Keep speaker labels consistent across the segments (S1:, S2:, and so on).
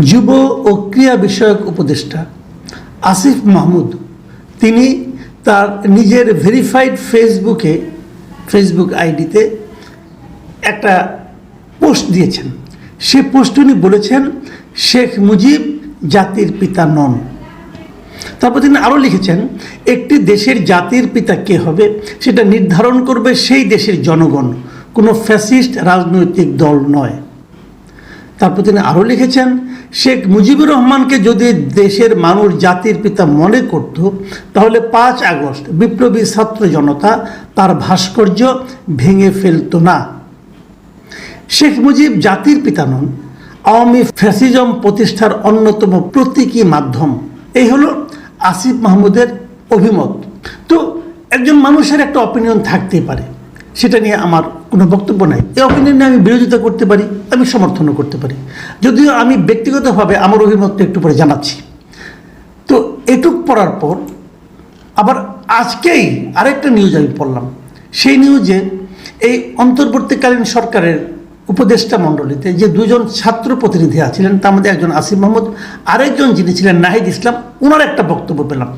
S1: যুব ও ক্রিয়া বিষয়ক উপদেষ্টা আসিফ মাহমুদ। তিনি তার নিজের ভেরিফাইড ফেসবুকে ফেসবুক আইডিতে একটা পোস্ট দিয়েছেন। সে পোস্ট উনি বলেছেন, শেখ মুজিব জাতির পিতা নন। তারপর তিনি আরও লিখেছেন, একটি দেশের জাতির পিতা কে হবে? সেটা নির্ধারণ করবে সেই দেশের জনগণ। কোনো ফ্যাসিস্ট রাজনৈতিক দল নয়। তারপর তিনি আরও লিখেছেন, শেখ মুজিবুর রহমানকে যদি দেশের মানুষ, জাতির পিতা মনে করত, তাহলে পাঁচ আগস্ট বিপ্লবী ছাত্র জনতা তার ভাস্কর্য ভেঙে ফেলতো না। শেখ মুজিব জাতির পিতা নন, আওয়ামী ফ্যাসিজম প্রতিষ্ঠার অন্যতম প্রতীকী মাধ্যম। এই হলো আসিফ মাহমুদের অভিমত। তো একজন মানুষের একটা অপিনিয়ন থাকতে পারে। সেটা নিয়ে আমার কোনো বক্তব্য নাই। এই অপিনিয়ন নিয়ে আমি বিরোধিতা করতে পারি, আমি সমর্থনও করতে পারি। যদিও আমি ব্যক্তিগতভাবে আমার অভিমতটা একটু পরে জানাচ্ছি। তো এটুক পড়ার পর আবার আজকেই আরেকটা নিউজ আমি পড়লাম। সেই নিউজে এই অন্তর্বর্তীকালীন সরকারের উপদেষ্টা মণ্ডলীতে যে দুজন ছাত্র প্রতিনিধি আছিলেন, তার মধ্যে একজন আসিফ মাহমুদ, আরেকজন যিনি ছিলেন নাহিদ ইসলাম ওনার একটা বক্তব্য পেলাম।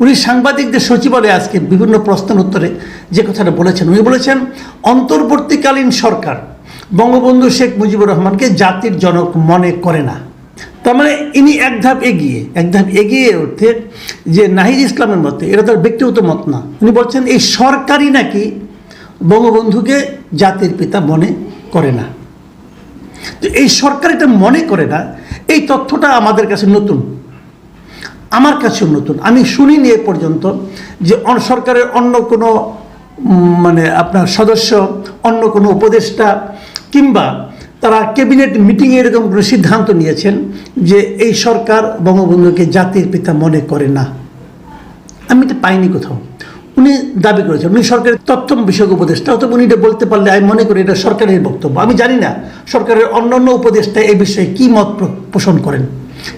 S1: উনি সাংবাদিকদের সচিবালয়ে আজকে বিভিন্ন প্রশ্নের উত্তরে যে কথাটা বলেছেন, উনি বলেছেন, অন্তর্বর্তীকালীন সরকার বঙ্গবন্ধু শেখ মুজিবুর রহমানকে জাতির জনক মনে করে না। তার মানে ইনি এক ধাপ এগিয়ে, এক ধাপ এগিয়ে উঠতে যে নাহিদ ইসলামের মতে, এটা তার ব্যক্তিগত মত না। উনি বলছেন, এই সরকারই নাকি বঙ্গবন্ধুকে জাতির পিতা মনে করে না। এই সরকার এটা মনে করে না, এই তথ্যটা আমাদের কাছে নতুন। আমার কাছেও নতুন। আমি শুনিনি এ পর্যন্ত যে সরকারের অন্য কোনো মানে আপনার সদস্য, অন্য কোনো উপদেষ্টা, কিংবা তারা ক্যাবিনেট মিটিংয়ে এরকম কোনো সিদ্ধান্ত নিয়েছেন যে এই সরকার বঙ্গবন্ধুকে জাতির পিতা মনে করে না। আমি এটা পাইনি কোথাও। উনি দাবি করেছেন, উনি সরকারের তথ্য বিষয়ক উপদেষ্টা অথবা উনি এটা বলতে পারলে আমি মনে করি এটা সরকারের বক্তব্য। আমি জানি না সরকারের অন্যান্য উপদেষ্টা এই বিষয়ে কী মত পোষণ করেন।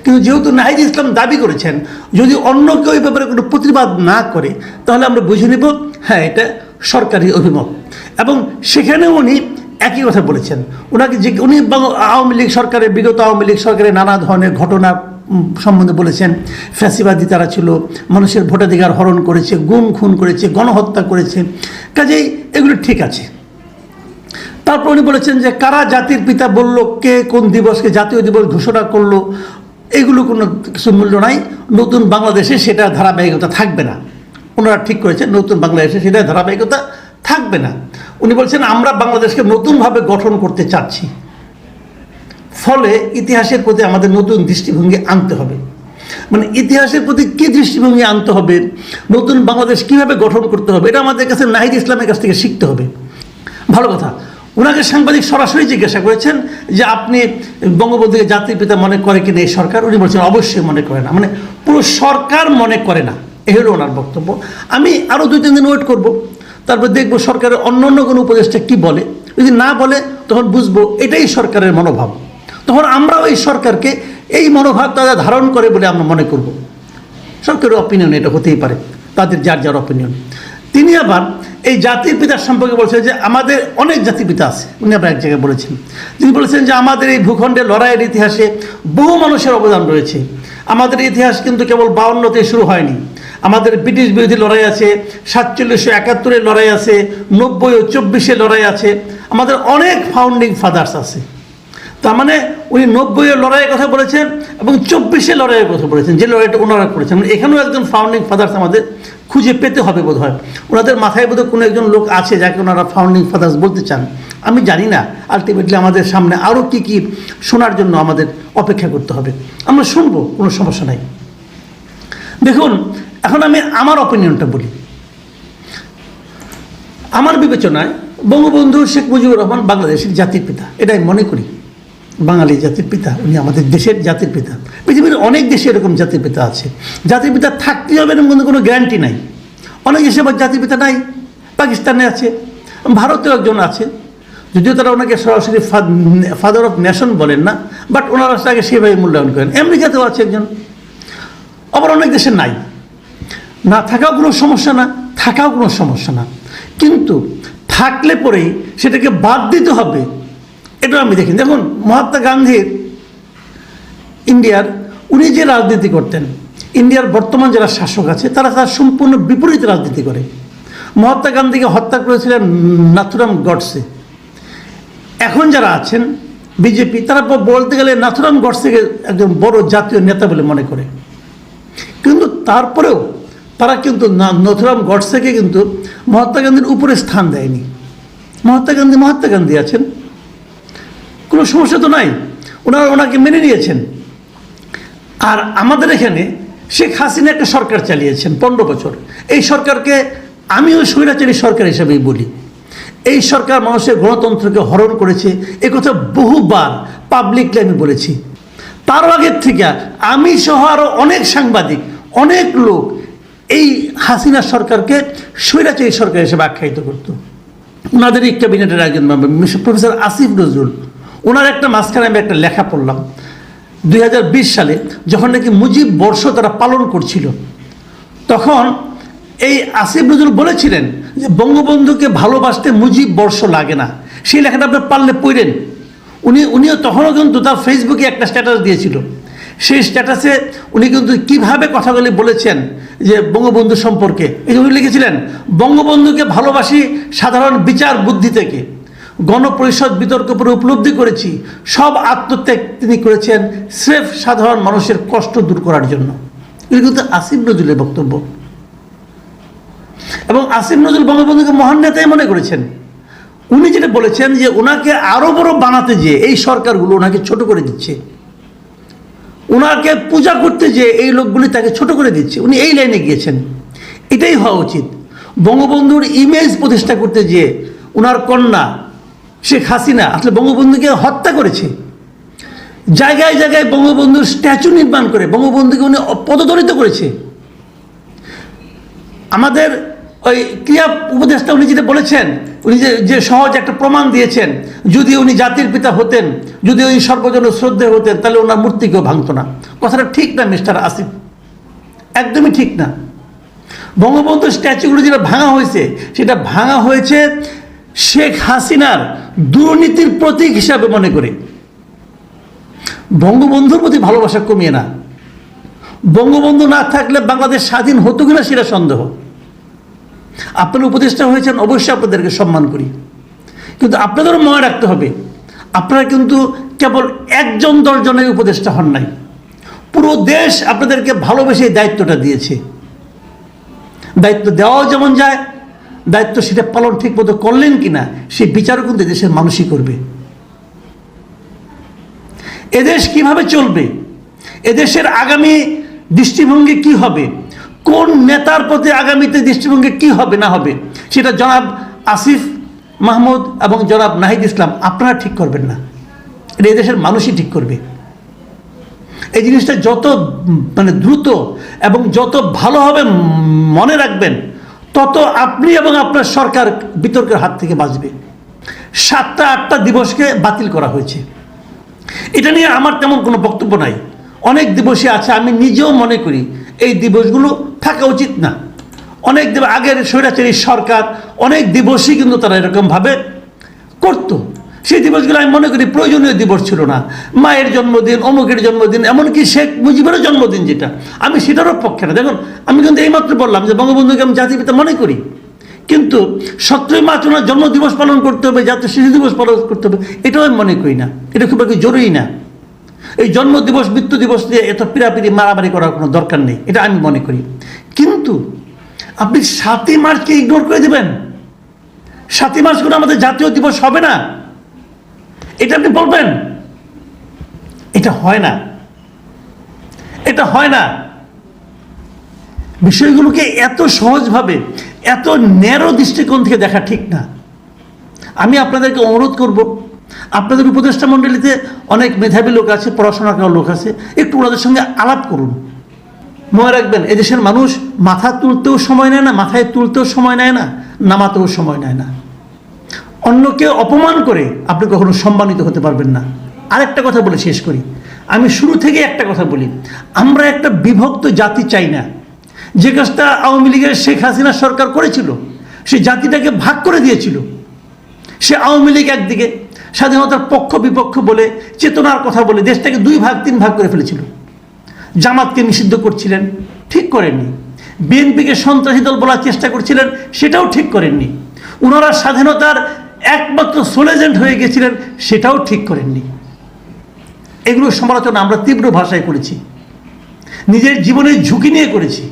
S1: কিন্তু যেহেতু নাহিদ ইসলাম দাবি করেছেন, যদি অন্য কেউ এই ব্যাপারে কোনো প্রতিবাদ না করে, তাহলে আমরা বুঝে নেব হ্যাঁ এটা সরকারি অভিমত। এবং সেখানে উনি একই কথা বলেছেন। ওনাকে যে, উনি আওয়ামী লীগ সরকারের, বিগত আওয়ামী লীগ সরকারের নানা ধরনের ঘটনা সম্বন্ধে বলেছেন, ফ্যাসিবাদী তারা ছিল, মানুষের ভোটাধিকার হরণ করেছে, গুম খুন করেছে, গণহত্যা করেছে, কাজেই এগুলো ঠিক আছে। তারপর উনি বলেছেন যে, কারা জাতির পিতা বলল, কে কোন দিবসকে জাতীয় দিবস ঘোষণা করল, এগুলো কোনো কিছু মূল্য নাই, নতুন বাংলাদেশে সেটা ধারাবাহিকতা থাকবে না। ওনারা ঠিক করেছেন, নতুন বাংলাদেশে সেটা ধারাবাহিকতা থাকবে না। উনি বলছেন, আমরা বাংলাদেশকে নতুনভাবে গঠন করতে চাচ্ছি। ফলে ইতিহাসের প্রতি আমাদের নতুন দৃষ্টিভঙ্গি আনতে হবে। মানে ইতিহাসের প্রতি কী দৃষ্টিভঙ্গি আনতে হবে? নতুন বাংলাদেশ কীভাবে গঠন করতে হবে? এটা আমাদের কাছে নাহিদ ইসলামের কাছ থেকে শিখতে হবে। ভালো কথা। ওনাকে সাংবাদিক সরাসরি জিজ্ঞাসা করেছেন যে আপনি বঙ্গবন্ধুকে জাতির পিতা মনে করে কিনা এই সরকার? উনি বলছেন, অবশ্যই মনে করে না। মানে পুরো সরকার মনে করে না। এ হলো ওনার বক্তব্য। আমি আরও দুই, তিন দিন ওয়েট করব। তারপর দেখব সরকারের অন্য অন্য কোনো উপদেষ্টা কী বলে। যদি না বলে, তখন বুঝব এটাই সরকারের মনোভাব। তখন আমরাও এই সরকারকে এই মনোভাব তারা ধারণ করে বলে আমরা মনে করব। সরকারের অপিনিয়ন এটা হতেই পারে, তাদের যার যার অপিনিয়ন তিনি আবার এই জাতির পিতার সম্পর্কে বলছেন যে আমাদের অনেক জাতির পিতা আছে, উনি আবার এক জায়গায় বলেছেন। তিনি বলেছেন যে আমাদের এই ভূখণ্ডে লড়াইয়ের ইতিহাসে বহু মানুষের অবদান রয়েছে। আমাদের ইতিহাস কিন্তু কেবল বাউন্নতে শুরু হয়নি। আমাদের ব্রিটিশ বিরোধী লড়াই আছে, সাতচল্লিশশো একাত্তরের লড়াই আছে, নব্বই ও চব্বিশে লড়াই আছে। আমাদের অনেক ফাউন্ডিং ফাদার্স আছে। তার মানে উনি নব্বইয়ের লড়াইয়ের কথা বলেছেন এবং চব্বিশে লড়াইয়ের কথা বলেছেন, যে লড়াইটা ওনারা করেছেন। মানে এখানেও একজন ফাউন্ডিং ফাদার্স আমাদের খুঁজে পেতে হবে বোধ হয় ওনাদের মাথায় বোধহয় কোনো একজন লোক আছে যাকে ওনারা ফাউন্ডিং ফাদার্স বলতে চান। আমি জানি না আলটিমেটলি আমাদের সামনে আরও কী কী শোনার জন্য আমাদের অপেক্ষা করতে হবে। আমরা শুনব, কোনো সমস্যা নাই। দেখুন, এখন আমি আমার অপিনিয়নটা বলি। আমার বিবেচনায় বঙ্গবন্ধু শেখ মুজিবুর রহমান বাংলাদেশের জাতির পিতা, এটাই মনে করি। বাঙালি জাতির পিতা, উনি আমাদের দেশের জাতির পিতা। পৃথিবীর অনেক দেশে এরকম জাতির পিতা আছে। জাতির পিতা থাকতেই হবে এরকম কিন্তু কোনো গ্যারান্টি নাই। অনেক দেশে আবার জাতির পিতা নাই। পাকিস্তানে আছে, ভারতেও একজন আছে। যদিও তারা ওনাকে সরাসরি ফাদার অফ নেশন বলেন না বাট ওনারা তাকে সেভাবে মূল্যায়ন করেন। আমেরিকাতেও আছে একজন। আবার অনেক দেশে নাই। না, থাকাও কোনো সমস্যা না, থাকাও কোনো সমস্যা না। কিন্তু থাকলে পরেই সেটাকে বাদ দিতে হবে। এটা আমি দেখি। দেখুন মহাত্মা গান্ধীর ইন্ডিয়ার, উনি যে রাজনীতি করতেন, ইন্ডিয়ার বর্তমান যারা শাসক আছে, তারা তার সম্পূর্ণ বিপরীত রাজনীতি করে। মহাত্মা গান্ধীকে হত্যা করেছিলেন নাথুরাম গডসে। এখন যারা আছেন, বিজেপি, তারা বলতে গেলে নাথুরাম গডসেকে একজন বড় জাতীয় নেতা বলে মনে করে। কিন্তু তারপরেও তারা কিন্তু নথুরাম গডসেকে কিন্তু মহাত্মা গান্ধীর উপরে স্থান দেয়নি। মহাত্মা গান্ধী মহাত্মা গান্ধী আছেন কোনো সমস্যা তো নাই। ওনারা ওনাকে মেনে নিয়েছেন। আর আমাদের এখানে শেখ হাসিনা একটা সরকার চালিয়েছেন, পনেরো বছর। এই সরকারকে আমিও স্বৈরাচারী সরকার হিসেবেই বলি। এই সরকার মানুষের গণতন্ত্রকে হরণ করেছে কথা বহুবার পাবলিকলি আমি বলেছি। তার আগের থেকে আমি সহ আরও অনেক সাংবাদিক, অনেক লোক এই হাসিনা সরকারকে স্বৈরাচারী সরকার হিসেবে আখ্যায়িত করতো। ওনাদেরই ক্যাবিনেটের একজন প্রফেসর আসিফ নজরুল ওনার একটা মাঝখানে আমি একটা লেখা পড়লাম। দুই হাজার বিশ সালে যখন নাকি মুজিব বর্ষ তারা পালন করছিল, তখন এই আসিফ নজরুল বলেছিলেন যে বঙ্গবন্ধুকে ভালোবাসতে মুজিব বর্ষ লাগে না। সেই লেখাটা আপনি পারলে পড়েন। উনি, উনিও তখনও কিন্তু তার ফেসবুকে একটা স্ট্যাটাস দিয়েছিল। সেই স্ট্যাটাসে উনি কিন্তু কীভাবে কথাগুলি বলেছেন যে বঙ্গবন্ধু সম্পর্কে। এই উনি লিখেছিলেন, বঙ্গবন্ধুকে ভালোবাসি সাধারণ বিচার বুদ্ধি থেকে। গণপরিষদ বিতর্ক পরে উপলব্ধি করেছি। সব আত্মত্যাগ তিনি করেছেন স্রেফ সাধারণ মানুষের কষ্ট দূর করার জন্য। এটা কিন্তু আসিফ নজরুলের বক্তব্য। এবং আসিফ নজরুল বঙ্গবন্ধুকে মহান নেতাই মনে করেছেন। উনি যেটা বলেছেন যে ওনাকে আরও বড় বানাতে যে এই সরকারগুলো ওনাকে ছোট করে দিচ্ছে। ওনাকে পূজা করতে যে এই লোকগুলি তাকে ছোট করে দিচ্ছে। উনি এই লাইনে গিয়েছেন। এটাই হওয়া উচিত। বঙ্গবন্ধুর ইমেজ প্রতিষ্ঠা করতে যে ওনার কন্যা শেখ হাসিনা আসলে বঙ্গবন্ধুকে হত্যা করেছে। জায়গায় জায়গায় বঙ্গবন্ধুর স্ট্যাচু নির্মাণ করে, বঙ্গবন্ধুকে উনি পদদলিত করেছে। আমাদের ওই ক্রিয়া উপদেষ্টা উনি যেটা বলেছেন, উনি যে যে সহজ একটা প্রমাণ দিয়েছেন, যদি উনি জাতির পিতা হতেন, যদি উনি সর্বজন শ্রদ্ধে হতেন, তাহলে ওনার মূর্তিকেও ভাঙতো না। কথাটা ঠিক না, মিস্টার আসিফ? একদমই ঠিক না। বঙ্গবন্ধুর স্ট্যাচুগুলো যেটা ভাঙা হয়েছে, সেটা ভাঙা হয়েছে শেখ হাসিনার দুর্নীতির প্রতীক হিসাবে মনে করে। বঙ্গবন্ধুর প্রতি ভালোবাসা কমিয়ে না। বঙ্গবন্ধু না থাকলে বাংলাদেশ স্বাধীন হতো কিনা সেটা সন্দেহ। আপনারা উপদেষ্টা হয়েছেন, অবশ্যই আপনাদেরকে সম্মান করি। কিন্তু আপনাদেরও মনে রাখতে হবে, আপনারা কিন্তু কেবল একজন, দশজনের উপদেষ্টা হন নাই। পুরো দেশ আপনাদেরকে ভালোবেসে দায়িত্বটা দিয়েছে। দায়িত্ব দেওয়াও যেমন যায় দায়িত্ব সেটা পালন ঠিক মতো করলেন কিনা সেই বিচারও কিন্তু দেশের মানুষই করবে। এদেশ কীভাবে চলবে? এদেশের আগামী দৃষ্টিভঙ্গি কি হবে? কোন নেতার প্রতি আগামীতে দৃষ্টিভঙ্গি কি হবে, না হবে? সেটা জনাব আসিফ মাহমুদ এবং জনাব নাহিদ ইসলাম, আপনারা ঠিক করবেন না। এটা এদেশের মানুষই ঠিক করবে। এই জিনিসটা যত মানে দ্রুত এবং যত ভালোভাবে মনে রাখবেন তত আপনি এবং আপনার সরকার বিতর্কের হাত থেকে বাঁচবে। সাতটা, আটটা দিবসকে বাতিল করা হয়েছে। এটা নিয়ে আমার তেমন কোনো বক্তব্য নাই। অনেক দিবসই আছে, আমি নিজেও মনে করি এই দিবসগুলো থাকা উচিত না। অনেক আগের স্বৈরাচারী সরকার অনেক দিবসই কিন্তু তারা এরকমভাবে করতো। দিবসগুলো আমি মনে করি প্রয়োজনীয় দিবস ছিল না। মায়ের জন্মদিন, অমুকের জন্মদিন, এমনকি শেখ মুজিবেরও জন্মদিন যেটা। আমি সেটারও পক্ষে না। দেখুন, আমি কিন্তু এইমাত্র বললাম যে বঙ্গবন্ধুকে আমি জাতির পিতা মনে করি। কিন্তু সতেরোই মার্চ ওনার জন্মদিবস পালন করতে হবে, জাতীয় শিশু দিবস পালন করতে হবে, এটাও আমি মনে করি না। এটা খুব একটা জরুরি না। এই জন্ম দিবস মৃত্যু দিবস দিয়ে এত পিড়াপিড়ি, মারামারি করার কোনো দরকার নেই, এটা আমি মনে করি। কিন্তু আপনি সাতই মার্চকে ইগনোর করে দেবেন। সাতই মার্চ করে আমাদের জাতীয় দিবস হবে না। এটা আপনি বলবেন? এটা হয় না। এটা হয় না। বিষয়গুলোকে এত সহজভাবে, এত ন্যারো দৃষ্টিকোণ থেকে দেখা ঠিক না। আমি আপনাদেরকে অনুরোধ করব, আপনাদের উপদেষ্টা মণ্ডলীতে অনেক মেধাবী লোক আছে, পড়াশোনা করা লোক আছে, একটু ওনাদের সঙ্গে আলাপ করুন। মনে রাখবেন, এদেশের মানুষ মাথা তুলতেও সময় নেয় না, মাথায় তুলতেও সময় নেয় না, নামাতেও সময় নেয় না। অন্যকে অপমান করে আপনি কখনো সম্মানিত হতে পারবেন না। আরেকটা কথা বলে শেষ করি। আমি শুরু থেকে একটা কথা বলি। আমরা একটা বিভক্ত জাতি চাই না। যে কাজটা আওয়ামী লীগের শেখ হাসিনা সরকার করেছিল, সে জাতিটাকে ভাগ করে দিয়েছিল। সে আওয়ামী লীগ একদিকে, স্বাধীনতার পক্ষ বিপক্ষ বলে চেতনার কথা বলে দেশটাকে দুই ভাগ, তিন ভাগ করে ফেলেছিল। জামাতকে নিষিদ্ধ করছিলেন, ঠিক করেননি। বিএনপিকে সন্ত্রাসী দল বলার চেষ্টা করছিলেন, সেটাও ঠিক করেননি। ওনারা স্বাধীনতার একমাত্র সোলেজেন্ট হয়ে গেছিলেন, সেটাও ঠিক করেননি। এগুলো সমালোচনা আমরা তীব্র ভাষায় করেছি। নিজের জীবনের ঝুঁকি নিয়ে করেছি।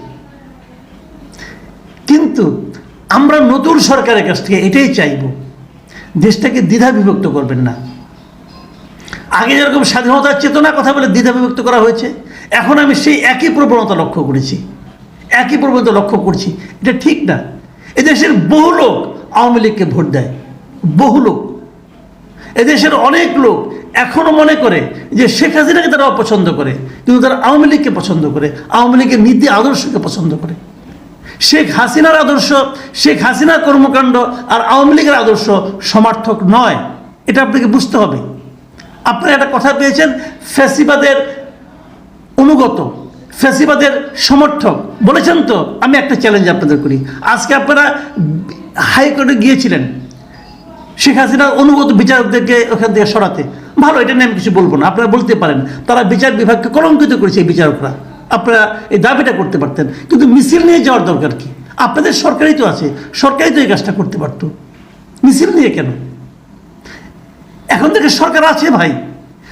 S1: কিন্তু আমরা নতুন সরকারের কাছ থেকে এটাই চাইব, দেশটাকে দ্বিধা বিভক্ত করবেন না। আগে যেরকম স্বাধীনতার চেতনার কথা বলে দ্বিধা বিভক্ত করা হয়েছে, এখন আমি সেই একই প্রবণতা লক্ষ্য করেছি। একই প্রবণতা লক্ষ্য করছি। এটা ঠিক না। এদেশের বহু লোক আওয়ামী লীগকে ভোট দেয়। বহু লোক। এদেশের অনেক লোক এখনও মনে করে যে শেখ হাসিনাকে তারা অপছন্দ করে, কিন্তু তারা আওয়ামী লীগকে পছন্দ করে, আওয়ামী লীগের নীতি আদর্শকে পছন্দ করে। শেখ হাসিনার আদর্শ, শেখ হাসিনার কর্মকাণ্ড আর আওয়ামী লীগের আদর্শ সমার্থক নয়। এটা আপনাকে বুঝতে হবে। আপনারা একটা কথা পেয়েছেন, ফ্যাসিবাদের অনুগত, ফ্যাসিবাদের সমর্থক। বলেছেন তো, আমি একটা চ্যালেঞ্জ আপনাদের করি। আজকে আপনারা হাইকোর্টে গিয়েছিলেন। শেখ হাসিনার অনুগত বিচারকদেরকে ওখান থেকে সরাতে। ভালো এটা নিয়ে আমি কিছু বলব না। আপনারা বলতে পারেন, তারা বিচার বিভাগকে কলঙ্কিত করেছে এই বিচারকরা। আপনারা এই দাবিটা করতে পারতেন। কিন্তু মিছিল নিয়ে যাওয়ার দরকার কি? আপনাদের সরকারই তো আছে, সরকারই তো এই কাজটা করতে পারতো। মিছিল নিয়ে কেন? এখন থেকে সরকার আছে ভাই।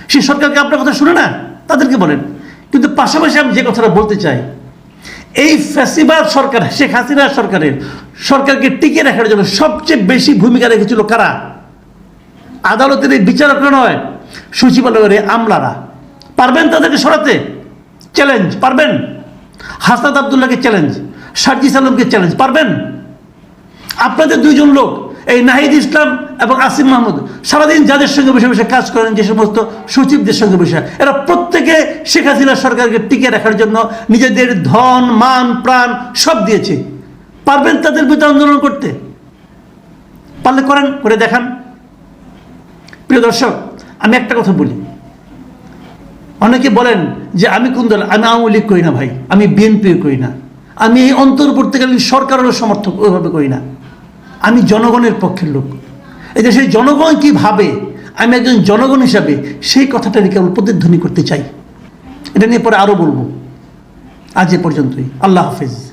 S1: সেই সরকারকে আপনার কথা শুনে না? তাদেরকে বলেন। কিন্তু পাশাপাশি আমি যে কথাটা বলতে চাই, এই ফ্যাসিবাদ সরকার, শেখ হাসিনা সরকারের সরকারকে টিকে রাখার জন্য সবচেয়ে বেশি ভূমিকা রেখেছিল কারা? আদালতের এই বিচারকরা নয়, সচিবালয়ের এই আমলারা। পারবেন তাদেরকে সরাতে? চ্যালেঞ্জ পারবেন? হাসনাত আবদুল্লাহকে চ্যালেঞ্জ সার্জিস আলমকে চ্যালেঞ্জ পারবেন? আপনাদের দুইজন লোক, এই নাহিদ ইসলাম এবং আসিম মাহমুদ, সারাদিন যাদের সঙ্গে বসে বসে কাজ করেন, যে সমস্ত সচিবদের সঙ্গে বসে, এরা প্রত্যেকে শেখ হাসিনা সরকারকে টিকে রাখার জন্য নিজেদের ধন, মান, প্রাণ সব দিয়েছে। পারবেন তাদের বিরুদ্ধে আন্দোলন করতে? পারলে করেন, করে দেখান। প্রিয় দর্শক, আমি একটা কথা বলি। অনেকে বলেন যে আমি কোন দল? আমি আওয়ামী লীগ করি না ভাই, আমি বিএনপিও করি না। আমি এই অন্তর্বর্তীকালীন সরকারেরও সমর্থক, ওইভাবে করি না। আমি জনগণের পক্ষের লোক। এই দেশের জনগণ কি ভাবে? আমি একজন জনগণ হিসাবে সেই কথাটা কেবল প্রতিধ্বনি করতে চাই। এটা নিয়ে পরে আরও বলব। আজ এ পর্যন্তই। আল্লাহ হাফিজ।